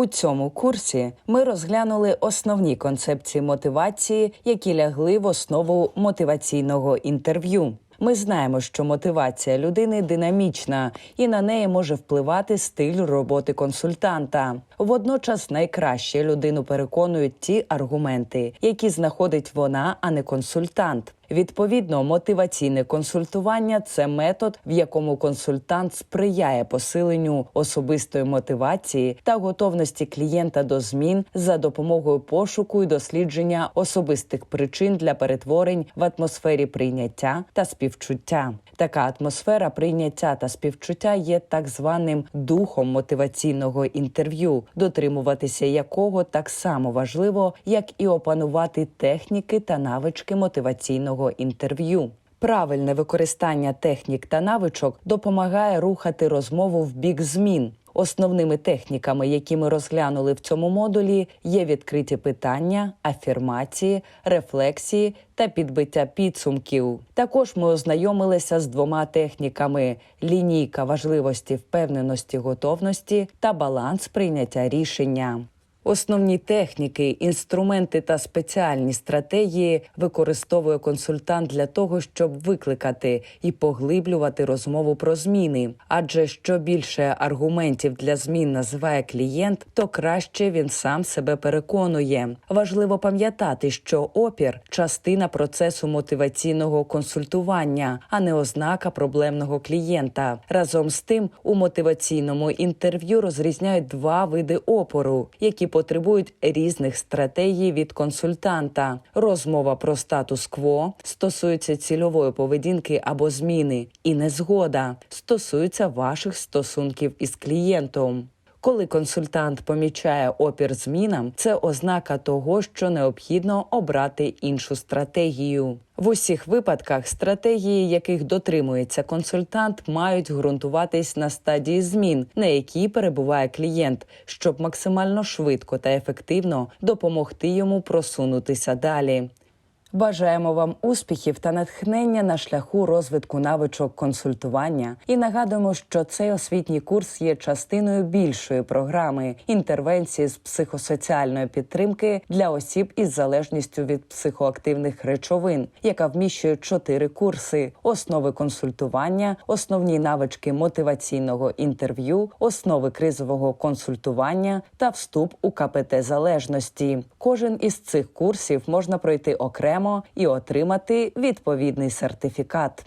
У цьому курсі ми розглянули основні концепції мотивації, які лягли в основу мотиваційного інтерв'ю. Ми знаємо, що мотивація людини динамічна і на неї може впливати стиль роботи консультанта. Водночас найкраще людину переконують ті аргументи, які знаходить вона, а не консультант. Відповідно, мотиваційне консультування це метод, в якому консультант сприяє посиленню особистої мотивації та готовності клієнта до змін за допомогою пошуку і дослідження особистих причин для перетворень в атмосфері прийняття та співчуття. Така атмосфера прийняття та співчуття є так званим духом мотиваційного інтерв'ю, дотримуватися якого так само важливо, як і опанувати техніки та навички мотиваційного інтерв'ю. Правильне використання технік та навичок допомагає рухати розмову в бік змін. Основними техніками, які ми розглянули в цьому модулі, є відкриті питання, афірмації, рефлексії та підбиття підсумків. Також ми ознайомилися з двома техніками: лінійка важливості впевненості готовності та баланс прийняття рішення. Основні техніки, інструменти та спеціальні стратегії використовує консультант для того, щоб викликати і поглиблювати розмову про зміни. Адже що більше аргументів для змін називає клієнт, то краще він сам себе переконує. Важливо пам'ятати, що опір частина процесу мотиваційного консультування, а не ознака проблемного клієнта. Разом з тим, у мотиваційному інтерв'ю розрізняють два види опору, які потребують різних стратегій від консультанта. Розмова про статус-кво стосується цільової поведінки або зміни, і незгода стосується ваших стосунків із клієнтом. Коли консультант помічає опір змінам, це ознака того, що необхідно обрати іншу стратегію. В усіх випадках стратегії, яких дотримується консультант, мають ґрунтуватись на стадії змін, на якій перебуває клієнт, щоб максимально швидко та ефективно допомогти йому просунутися далі. Бажаємо вам успіхів та натхнення на шляху розвитку навичок консультування і нагадуємо, що цей освітній курс є частиною більшої програми інтервенції з психосоціальної підтримки для осіб із залежністю від психоактивних речовин, яка вміщує чотири курси: основи консультування, основні навички мотиваційного інтерв'ю, основи кризового консультування та вступ у КПТ залежності. Кожен із цих курсів можна пройти окремо і отримати відповідний сертифікат.